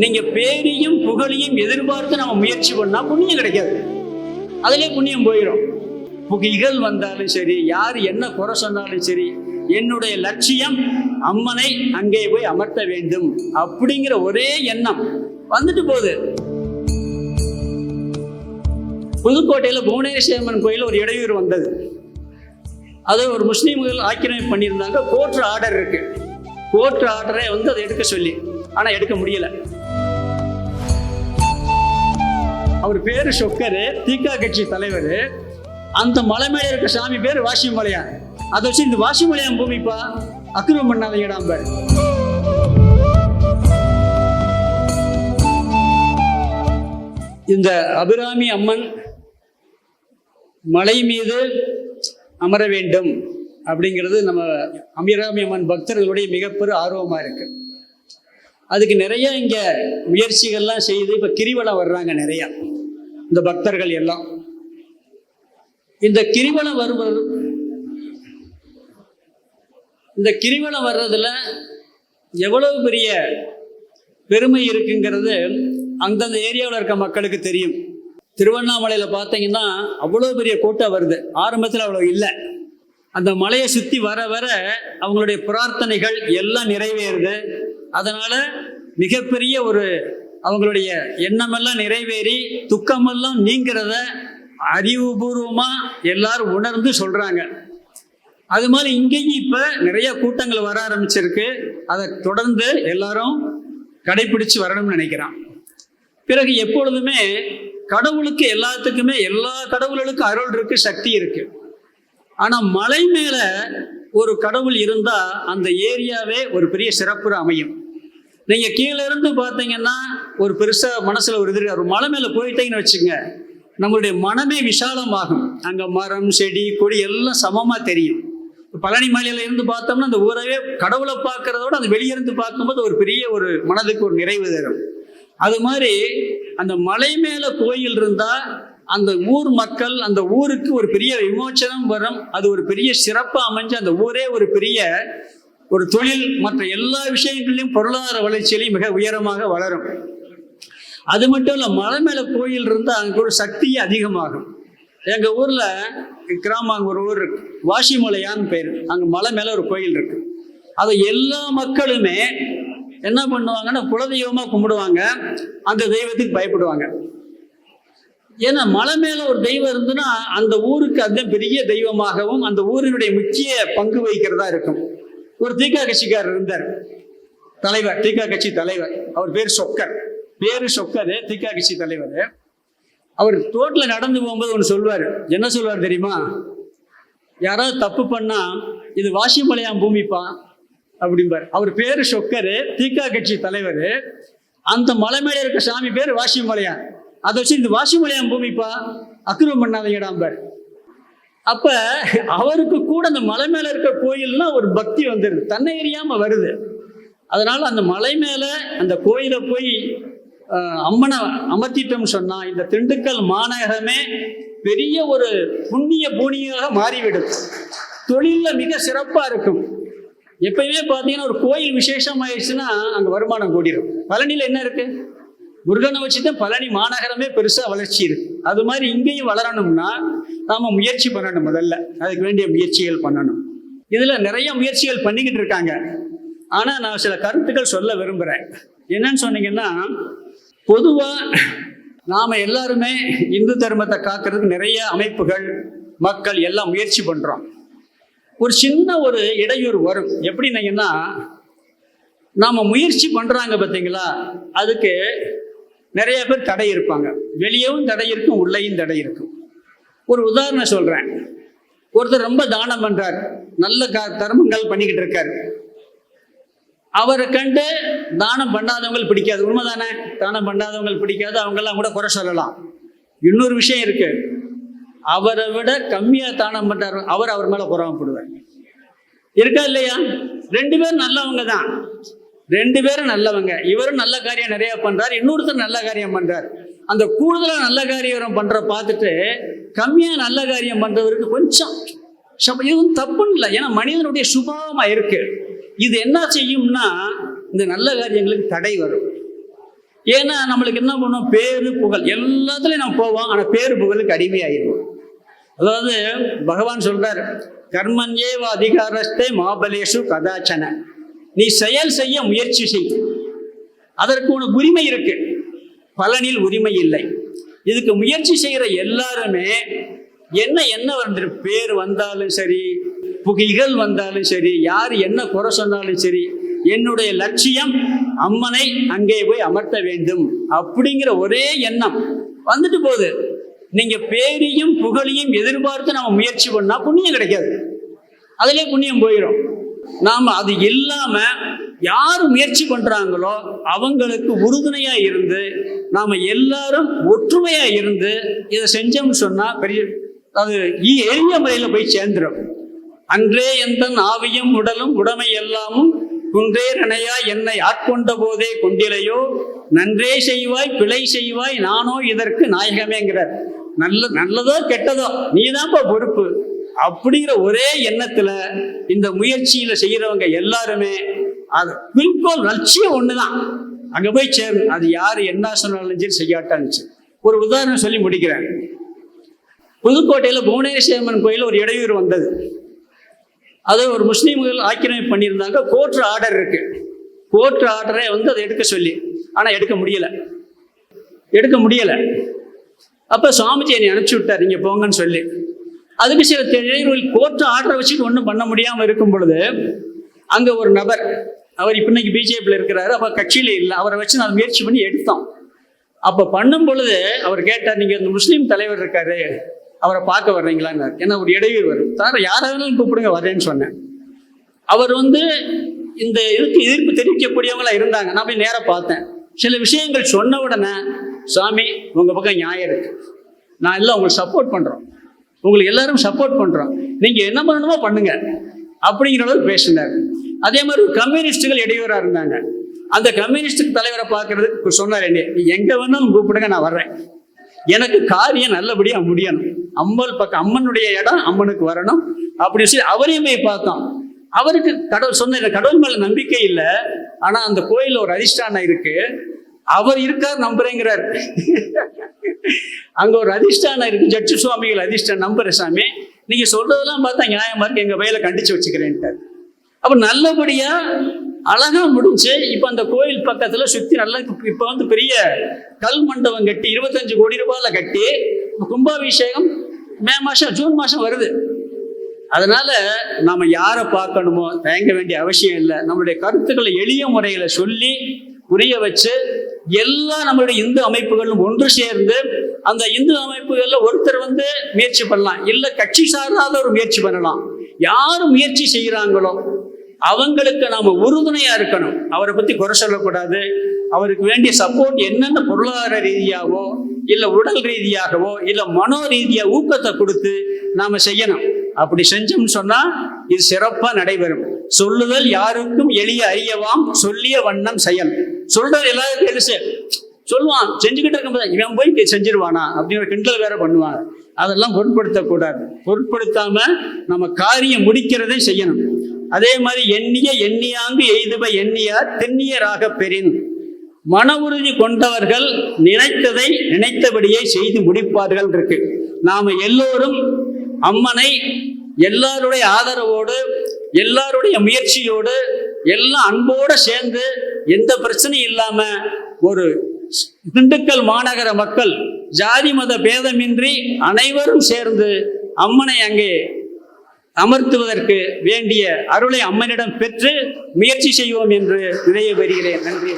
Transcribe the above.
நீங்க பேரையும் புகழையும் எதிர்பார்த்து நம்ம முயற்சி பண்ணா புண்ணியம் கிடைக்காது. அதிலே புண்ணியம் போயிடும் புகைகள் வந்தாலும் சரி யார் என்ன குறை சொன்னாலும் சரி என்னுடைய லட்சியம் அம்மனை அங்கே போய் அமர்த்த வேண்டும் அப்படிங்கிற ஒரே எண்ணம் வந்துட்டு போகுது. புதுக்கோட்டையில புவனேஸ்வரம்மன் கோயில் ஒரு இடையூறு வந்தது. அதை ஒரு முஸ்லீம்கள் ஆக்கிரமிப்பு பண்ணியிருந்தாங்க. கோர்ட் ஆர்டர் இருக்கு. கோர்ட் ஆர்டரை வந்து அதை எடுக்க சொல்லி ஆனா எடுக்க முடியல. அவர் பேரு சொக்கரு தீகா கட்சி தலைவர். அந்த மலை மேலே இருக்க சாமி பேர் வாசிமலையான். அதை வச்சு இந்த வாசிமலையான் பூமிப்பா அக்கிரமம் பண்ணாதீங்கடாம் இந்த அபிராமி அம்மன் மலை மீது அமர வேண்டும் அப்படிங்கிறது நம்ம அபிராமி அம்மன் பக்தர்களுடைய மிகப்பெரும் ஆர்வமாக இருக்கு. அதுக்கு நிறைய இங்கே முயற்சிகள்லாம் செய்து இப்போ கிரிவலம் வர்றாங்க நிறையா. இந்த பக்தர்கள் எல்லாம். இந்த கிரிவலம் வருவது இந்த கிரிவலம் வர்றதுல எவ்வளவு பெரிய பெருமை இருக்குங்கிறது அந்தந்த ஏரியாவில் இருக்க மக்களுக்கு தெரியும். திருவண்ணாமலையில் பார்த்தீங்கன்னா அவ்வளோ பெரிய கூட்டம் வருது. ஆரம்பத்தில் அவ்வளோ இல்லை. அந்த மலையை சுற்றி வர வர அவங்களுடைய பிரார்த்தனைகள் எல்லாம் நிறைவேறுது. அதனால மிகப்பெரிய ஒரு அவங்களுடைய எண்ணமெல்லாம் நிறைவேறி துக்கமெல்லாம் நீங்கிறத அறிவுபூர்வமா எல்லாரும் உணர்ந்து சொல்றாங்க. அது மாதிரி இங்கேயும் இப்ப நிறைய கூட்டங்கள் வர ஆரம்பிச்சிருக்கு. அதை தொடர்ந்து எல்லாரும் கடைபிடிச்சு வரணும்னு நினைக்கிறான். பிறகு எப்பொழுதுமே கடவுளுக்கு எல்லாத்துக்குமே எல்லா கடவுள்களுக்கும் அருள் இருக்கு சக்தி இருக்கு. ஆனா மலை மேல ஒரு கடவுள் இருந்தா அந்த ஏரியாவே ஒரு பெரிய சிறப்புற அமையும். நீங்க கீழே இருந்து பார்த்தீங்கன்னா ஒரு பெருசா மனசுல ஒரு இது ஒரு மலை மேல போயிட்டீங்கன்னு வச்சுங்க நம்மளுடைய மனமே விசாலமாகும் அங்க மரம் செடி கொடி எல்லாம் சமமா தெரியும். பழனி மலையில இருந்து பார்த்தோம்னா அந்த ஊரவே கடவுளை பார்க்கறதோட விட அந்த வெளியே இருந்து பார்க்கும்போது ஒரு பெரிய ஒரு மனதுக்கு ஒரு நிறைவு தரும். அது மாதிரி அந்த மலை மேல கோயில் இருந்தா அந்த ஊர் மக்கள் அந்த ஊருக்கு ஒரு பெரிய விமோச்சனம் வரும். அது ஒரு பெரிய சிறப்பாக அமைஞ்சு அந்த ஊரே ஒரு பெரிய ஒரு தொழில் மற்ற எல்லா விஷயங்களிலும் பொருளாதார வளர்ச்சியிலையும் மிக உயரமாக வளரும். அது மட்டும் இல்லை மலை மேலே கோயில் இருந்தால் அங்கே ஒரு சக்தியே அதிகமாகும். எங்கள் ஊரில் கிராமம் அங்கே ஒரு ஊர் இருக்கு. வாசிமலையான்னு பேர். அங்கே மலை மேலே ஒரு கோயில் இருக்கு. அதை எல்லா மக்களுமே என்ன பண்ணுவாங்கன்னா குலதெய்வமாக கும்பிடுவாங்க. அந்த தெய்வத்துக்கு பயப்படுவாங்க. ஏன்னா மலை மேலே ஒரு தெய்வம் இருந்துன்னா அந்த ஊருக்கு அதுதான் பெரிய தெய்வமாகவும் அந்த ஊரினுடைய முக்கிய பங்கு வகிக்கிறதா இருக்கும். ஒரு தீகா கட்சிக்காரர் இருந்தார். தலைவர் தீகா கட்சி தலைவர். அவர் பேர் சொக்கர். பேரு சொக்கர் தீகா கட்சி தலைவர். அவர் தோட்டில் நடந்து போகும்போது ஒன்று சொல்வார் என்ன சொல்வார் தெரியுமா? யாராவது தப்பு பண்ணா இது வாசிமலையாம் பூமிப்பா? அப்படிம்பார். அவர் பேரு சொக்கரு தீகா கட்சி தலைவர். அந்த மலை மேலே இருக்க சாமி பேர் வாசிமலையான். அதை வச்சு இந்த வாசிமலையாம் பூமிப்பா? அக்கிரமம் பண்ணாதீங்கடாம்பார். அப்ப அவருக்கு கூட அந்த மலை மேல இருக்க கோயில்னா ஒரு பக்தி வந்துடுது தன்னை எரியாம வருது. அதனால அந்த மலை மேல அந்த கோயிலை போய் அம்மனை அமர்த்திட்டோம்னு சொன்னா இந்த திண்டுக்கல் மாநகரமே பெரிய ஒரு புண்ணிய பூனியாக மாறிவிடும். தொழில மிக சிறப்பா இருக்கும். எப்பயுமே பார்த்தீங்கன்னா ஒரு கோயில் விசேஷம் ஆயிடுச்சுன்னா அங்கே வருமானம் கூடிரும். பழனியில் என்ன இருக்கு? முருகனை வச்சு தான் பழனி மாநகரமே பெருசாக வளர்ச்சி இருக்கு. அது மாதிரி இங்கேயும் வளரணும்னா நாம முயற்சி பண்ணணும் முதல்ல. அதுக்கு வேண்டிய முயற்சிகள் பண்ணணும். இதுல நிறைய முயற்சிகள் பண்ணிக்கிட்டு இருக்காங்க. ஆனா நான் சில கருத்துக்கள் சொல்ல விரும்புறேன். என்னன்னு சொன்னீங்கன்னா பொதுவா நாம எல்லாருமே இந்து தர்மத்தை காக்கிறதுக்கு நிறைய அமைப்புகள் மக்கள் எல்லாம் முயற்சி பண்றோம். ஒரு சின்ன ஒரு இடையூறு வரும். எப்படின்னீங்கன்னா நாம முயற்சி பண்றாங்க பார்த்தீங்களா அதுக்கு நிறைய பேர் தடை இருப்பாங்க. வெளியவும் தடை இருக்கும் உள்ளேயும் தடை இருக்கும். ஒரு உதாரணம் சொல்றேன். ஒருத்தர் ரொம்ப தானம் பண்றார். நல்ல க தர்மங்கள் பண்ணிக்கிட்டு இருக்காரு. அவரை கண்டு தானம் பண்ணாதவங்க பிடிக்காது. உண்மைதானே? தானம் பண்ணாதவங்க பிடிக்காது. அவங்கெல்லாம் கூட குறை சொல்லலாம். இன்னொரு விஷயம் இருக்கு. அவரை விட கம்மியா தானம் பண்றாரு. அவர் அவர் மேல குறவப்படுவார் இருக்கா இல்லையா? ரெண்டு பேரும் நல்லவங்க தான். ரெண்டு பேரும் நல்லவங்க. இவரும் நல்ல காரியம் நிறைய பண்றாரு. இன்னொருத்தர் நல்ல காரியம் பண்றாரு. அந்த கூடுதலாக நல்ல காரியம் பண்ற பார்த்துட்டு கம்மியா நல்ல காரியம் பண்றவருக்கு கொஞ்சம் சப- இது தப்புன்னு இல்லை. ஏன்னா மனிதனுடைய சுபாவமா இருக்கு. இது என்ன செய்யும்னா இந்த நல்ல காரியங்களுக்கு தடை வரும். ஏன்னா நம்மளுக்கு என்ன பண்ணுவோம் பேரு புகழ். எல்லாத்துலயும் நம்ம போவோம். ஆனா பேரு புகழுக்கு அடிமையாயிருவோம் அதாவது பகவான் சொல்றார் கர்மன்யேவ அதிகாரஸ்தே மாபலேஷு கதாச்சன. நீ செயல் செய்ய முயற்சி செய். அதற்கு உனக்கு உரிமை இருக்கு. பலனில் உரிமை இல்லை. இதுக்கு முயற்சி செய்கிற எல்லாருமே என்ன என்ன வந்து பேர் வந்தாலும் சரி புகைகள் வந்தாலும் சரி யார் என்ன குறை சொன்னாலும் சரி என்னுடைய லட்சியம் அம்மனை அங்கே போய் அமர்த்த வேண்டும் அப்படிங்கிற ஒரே எண்ணம். வந்துட்டு போகுது. நீங்க பேரையும் புகழையும் எதிர்பார்த்து நம்ம முயற்சி பண்ணா புண்ணியம் கிடைக்காது. அதிலே புண்ணியம் போயிடும் நாம் அது இல்லாம யார் முயற்சி பண்றாங்களோ அவங்களுக்கு உறுதுணையா இருந்து நாம எல்லாரும் ஒற்றுமையா இருந்து இதை செஞ்சோம்னு சொன்னா பெரிய அது இ- எளிய முறையில போய் சேர்ந்துடும் அன்றே எந்த ஆவியும் உடலும் உடமை எல்லாமும் குன்றே ரணையா என்னை ஆட்கொண்ட போதே கொண்டிலையோ? நன்றே செய்வாய் பிழை செய்வாய் நானோ இதற்கு நாயகமேங்கிறார். நல்ல நல்லதோ கெட்டதோ நீதான்ப்பா பொறுப்பு. அப்படிங்கிற ஒரே எண்ணத்துல இந்த முயற்சியில செய்யறவங்க எல்லாருமே அது குறிக்கோள் லட்சியம் ஒண்ணுதான். அங்க போய் சேரும். அது யாரு என்ன சொன்னாலும் சரி செய்யாட்டான்னு ஒரு உதாரணம் சொல்லி முடிக்கிறேன். புதுக்கோட்டையில புவனேஸ்வரம்மன் கோயில் ஒரு இடையூறு வந்தது. அதை ஒரு முஸ்லீம்கள் ஆக்கிரமிப்பு பண்ணியிருந்தாங்க. கோர்ட் ஆர்டர் இருக்கு. கோர்ட் ஆர்டரை வந்து அதை எடுக்க சொல்லி. ஆனா எடுக்க முடியல. எடுக்க முடியல. அப்ப சுவாமிஜி என்னை அனுப்பிச்சு விட்டார். நீங்க போங்கன்னு சொல்லி. அதுக்கு சில இடையூறுகள் கோர்ட்டு ஆர்டரை வச்சுட்டு ஒன்றும் பண்ண முடியாமல் இருக்கும் பொழுது அங்கே ஒரு நபர் அவர் இப்ப இன்னைக்கு பிஜேபியில் இருக்கிறாரு அப்போ கட்சியில் இல்லை. அவரை வச்சு நான் முயற்சி பண்ணி எடுத்தோம். அப்போ பண்ணும் பொழுது அவர் கேட்டார் நீங்கள் இந்த முஸ்லீம் தலைவர் இருக்காரு. அவரை பார்க்க வர்றீங்களான்னு ஏன்னா ஒரு இடையூறு வரும். சார் யாரை வேணாலும் கூப்பிடுங்க வரேன்னு சொன்னேன். அவர் வந்து இந்த இதுக்கு எதிர்ப்பு தெரிவிக்கக்கூடியவங்களா இருந்தாங்க. நான் போய் நேராக பார்த்தேன். சில விஷயங்கள் சொன்ன உடனே சாமி உங்கள் பக்கம் நியாயம் இருக்கு. நான் எல்லாம் உங்களுக்கு சப்போர்ட் பண்ணுறோம் உங்களுக்கு எல்லாரும் சப்போர்ட் பண்ணுறோம் நீங்கள் என்ன பண்ணணுமோ பண்ணுங்க. அப்படிங்கிற அளவுக்கு பேசினார். அதே மாதிரி ஒரு கம்யூனிஸ்டுகள் இடையூறாக இருந்தாங்க. அந்த கம்யூனிஸ்ட் தலைவரை பார்க்கறதுக்கு சொன்னார் என்ன எங்கே வேணாலும் கூப்பிடுங்க நான் வர்றேன். எனக்கு காரியம் நல்லபடியாக முடியணும். அம்மல் பக்கம் அம்மனுடைய இடம் அம்மனுக்கு வரணும். அப்படின்னு சொல்லி அவரையும் போய் பார்த்தோம். அவருக்கு கடவுள் சொன்ன கடவுள் மேல நம்பிக்கை இல்லை. ஆனா அந்த கோயில்ல ஒரு அதிஷ்டானம் இருக்கு. அவர் இருக்கார் நம்புறேங்கிறார். அங்கே ஒரு அதிர்ஷ்டானம் இருக்கு. ஜட்ஜு சுவாமிகள் அதிர்ஷ்டம் நம்புற சாமி. நீங்கள் சொல்றதெல்லாம் பார்த்தா நியாயமாக இருக்கு. எங்கள் வயலை கண்டிச்சு வச்சுக்கிறேன்ட்டார். அப்போ நல்லபடியாக அழகாக முடிஞ்சு இப்போ அந்த கோயில் பக்கத்தில் சுற்றி நல்லா இப்போ வந்து பெரிய கல் மண்டபம் கட்டி இருபத்தஞ்சு கோடி ரூபாயில கட்டி கும்பாபிஷேகம் மே மாதம் ஜூன் மாதம் வருது. அதனால நாம் யாரை பார்க்கணுமோ தயங்க வேண்டிய அவசியம் இல்லை. நம்மளுடைய கருத்துக்களை எளிய முறையில் சொல்லி புரிய வச்சு எல்லா நம்மளுடைய இந்து அமைப்புகளும் ஒன்று சேர்ந்து அந்த இந்து அமைப்புகளில் ஒருத்தர் வந்து முயற்சி பண்ணலாம். இல்லை கட்சி சாராத ஒரு முயற்சி பண்ணலாம். யார் முயற்சி செய்கிறாங்களோ அவங்களுக்கு நாம உறுதுணையா இருக்கணும். அவரை பத்தி குறை சொல்லக்கூடாது. அவருக்கு வேண்டிய சப்போர்ட் என்னென்ன பொருளாதார ரீதியாகவோ இல்லை உடல் ரீதியாகவோ இல்லை மனோ ரீதியாக ஊக்கத்தை கொடுத்து நாம செய்யணும். அப்படி செஞ்சோம்னு சொன்னா இது சிறப்பாக நடைபெறும். சொல்லுதல் யாருக்கும் எளிய அறியவாம் சொல்லிய வண்ணம் செயல். சொல்றது எல்லாருக்கும் எளிசு சொல்லுவான் செஞ்சுக்கிட்டு இருக்கும்போது இவன் போய் செஞ்சிருவானா? அப்படின்னு ஒரு கிண்டல் வேற பண்ணுவாங்க அதெல்லாம் பொருட்படுத்தக்கூடாது. பொருட்படுத்தாம நம்ம காரியம் முடிக்கிறதை செய்யணும். அதே மாதிரி எண்ணிய எண்ணியாங்கு எய்துப எண்ணியார் தென்னியராக பெறின். மன உறுதி கொண்டவர்கள் நினைத்ததை நினைத்தபடியே செய்து முடிப்பார்கள் இருக்கு. நாம எல்லோரும் அம்மனை எல்லாருடைய ஆதரவோடு எல்லாருடைய முயற்சியோடு எல்லாம் அன்போடு சேர்ந்து எந்த பிரச்சனையும் இல்லாம ஒரு திண்டுக்கல் மாநகர மக்கள் ஜாதி மத பேதமின்றி அனைவரும் சேர்ந்து அம்மனை அங்கே அமர்த்துவதற்கு வேண்டிய அருளை அம்மனிடம் பெற்று முயற்சி செய்வோம் என்று நிறைய பெறுகிறேன் நன்றி.